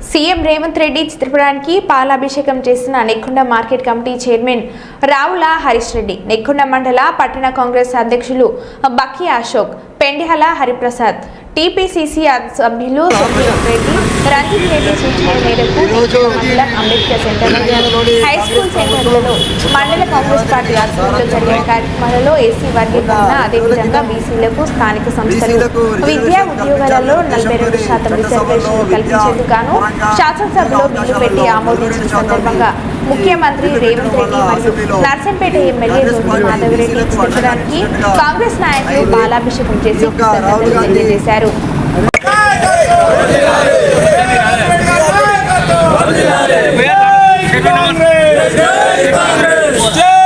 CM Revanth Reddy చిత్రపటానికి పాలాభిషేకం చేసిన Nekkonda market committee chairman Ravula Harish Reddy Nekkonda మండల పట్టణ కాంగ్రెస్ అధ్యక్షులు బక్కి అశోక్ పెండిహల హరిప్రసాద్ టీపీసీసీ సభ్యులు రెడ్డి రంజిత్ రెడ్డి సూచన మేరకు మండలం అంబేద్కర్ సెంటర్ హై స్కూల్ సెంటర్లలో మండల కాంగ్రెస్ పార్టీ ఆధ్వర్యంలో జరిగిన కార్యక్రమాలలో ఏసీ వర్గీకరణ అదేవిధంగా బీసీలకు స్థానిక సంస్థలు విద్యా ఉద్యోగాలలో నలభై రెండు శాతం రిజర్వేషన్లు కల్పించేందుకు గాను శాసనసభలో బిల్లు పెట్టి ఆమోదించిన సందర్భంగా ముఖ్యమంత్రి రేవంత్ రెడ్డి మరియు నర్సంపేట ఎమ్మెల్యే దొడ్డి మాధవరెడ్డి చిత్రపటానికి కాంగ్రెస్ నాయకులు బాలాభిషేకం చేసి కృతజ్ఞతలు తెలియజేశారు. జై కాంగ్రెస్!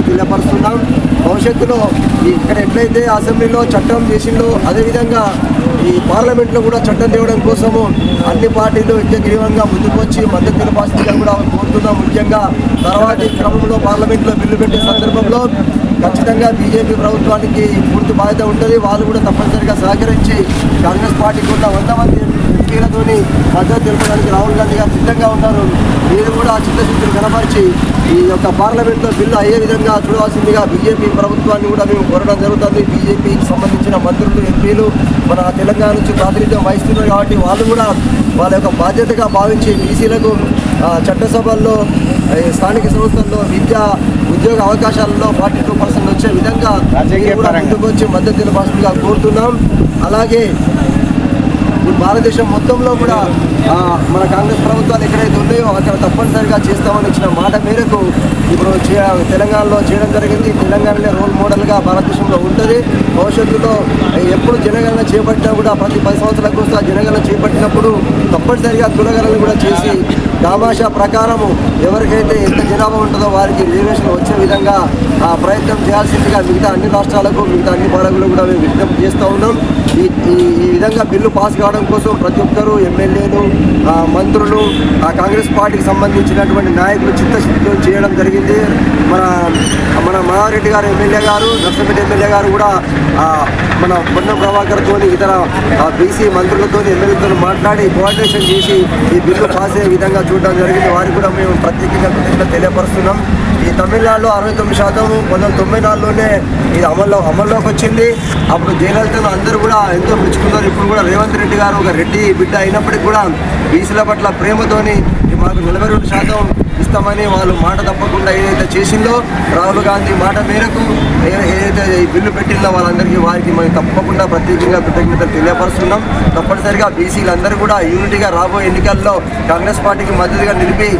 తెలియపరుస్తున్నాం భవిష్యత్తులో ఈ ఇక్కడ ఎట్లయితే అసెంబ్లీలో చట్టం చేసిందో అదేవిధంగా ఈ పార్లమెంట్లో కూడా చట్టం తేవడం కోసము అన్ని పార్టీలు ఏకగ్రీవంగా ముందుకొచ్చి మద్దతు తెలిపాల్సిందిగా కూడా కోరుతున్నాం. ముఖ్యంగా తర్వాతి క్రమంలో పార్లమెంట్లో బిల్లు పెట్టే సందర్భంలో ఖచ్చితంగా బీజేపీ ప్రభుత్వానికి పూర్తి బాధ్యత ఉంటుంది. వాళ్ళు కూడా తప్పనిసరిగా సహకరించి కాంగ్రెస్ పార్టీకి ఉన్న వంద మంది ఎంపీలతోని మద్దతు తెలపడానికి రాహుల్ గాంధీ గారు సిద్ధంగా ఉన్నారు. మీరు కూడా చిత్తశుద్ధిని కనపరిచి ఈ యొక్క పార్లమెంట్లో బిల్లు అయ్యే విధంగా చూడవలసిందిగా బీజేపీ ప్రభుత్వాన్ని కూడా మేము కోరడం జరుగుతుంది. బీజేపీకి సంబంధించిన మంత్రులు ఎంపీలు మన తెలంగాణ నుంచి ప్రాతినిధ్యం వహిస్తున్నారు కాబట్టి వాళ్ళు కూడా వాళ్ళ యొక్క బాధ్యతగా భావించి బీసీలకు చట్టసభల్లో స్థానిక సంస్థల్లో విద్యా ఉద్యోగ అవకాశాలలో ఫార్టీ టూ పర్సెంట్ వచ్చే విధంగా ముందుకు వచ్చి మద్దతు తెలపాల్సిందిగా కోరుతున్నాం. అలాగే భారతదేశం మొత్తంలో కూడా మన కాంగ్రెస్ ప్రభుత్వాలు ఎక్కడైతే అక్కడ తప్పనిసరిగా చేస్తామని ఇచ్చిన మాట మేరకు ఇప్పుడు తెలంగాణలో చేయడం జరిగింది. తెలంగాణనే రోల్ మోడల్గా భారతదేశంలో ఉంటుంది. భవిష్యత్తులో ఎప్పుడు జనగణన చేపట్టినా కూడా ప్రతి పది సంవత్సరాలకు ఒకసారి జనగణన చేపట్టినప్పుడు తప్పనిసరిగా కులగణన కూడా చేసి దామాషా ప్రకారము ఎవరికైతే ఎంత జనాభా ఉంటుందో వారికి రిజర్వేషన్ వచ్చే విధంగా ప్రయత్నం చేయాల్సిందిగా మిగతా అన్ని రాష్ట్రాలకు మిగతా అన్ని పాలకులు కూడా మేము విజ్ఞప్తి చేస్తూ ఉన్నాం. ఈ ఈ- విధంగా బిల్లు పాస్ కావడం కోసం ప్రతి ఒక్కరూ ఎమ్మెల్యేలు మంత్రులు ఆ కాంగ్రెస్ పార్టీకి సంబంధించినటువంటి నాయకులు చిత్తశుద్ధితో చేయడం జరిగింది. మన మన మహారెడ్డి గారు ఎమ్మెల్యే గారు నర్సంపేట ఎమ్మెల్యే గారు కూడా మన పొన్నం ప్రభాకర్తో ఇతర బీసీ మంత్రులతో ఎమ్మెల్యేలతో మాట్లాడి కోఆర్డినేషన్ చేసి ఈ బిల్లు పాస్ అయ్యే విధంగా చూడడం జరిగింది. వారికి కూడా మేము ప్రత్యేకంగా తెలియపరుస్తున్నాం. తమిళనాడులో అరవై తొమ్మిది శాతం పంతొమ్మిది వందల తొంభై నాలుగులోనే ఇది అమల్లో అమల్లోకి వచ్చింది. అప్పుడు జయలలితను అందరూ కూడా ఎంతో మెచ్చుకున్నారు. ఇప్పుడు కూడా రేవంత్ రెడ్డి గారు ఒక రెడ్డి బిడ్డ అయినప్పటికీ కూడా బీసీల పట్ల ప్రేమతోని మాకు నలభై రెండు శాతం ఇస్తామని వాళ్ళు మాట తప్పకుండా చేసిందో రాహుల్ గాంధీ మాట మేరకు ఏదైతే ఈ బిల్లు పెట్టిందో వాళ్ళందరికీ వారికి మనం తప్పకుండా ప్రత్యేకంగా కృతజ్ఞతలు తెలియపరుస్తున్నాం. తప్పనిసరిగా బీసీలందరూ కూడా యూనిటీగా రాబోయే ఎన్నికల్లో కాంగ్రెస్ పార్టీకి మద్దతుగా నిలిపి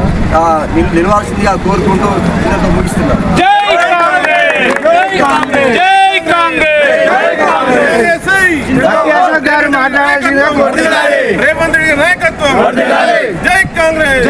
నిలవాల్సిందిగా కోరుకుంటూ దీనితో ముగిస్తున్నాం. రేవంత్ రెడ్డి నాయకత్వం. జై కాంగ్రెస్.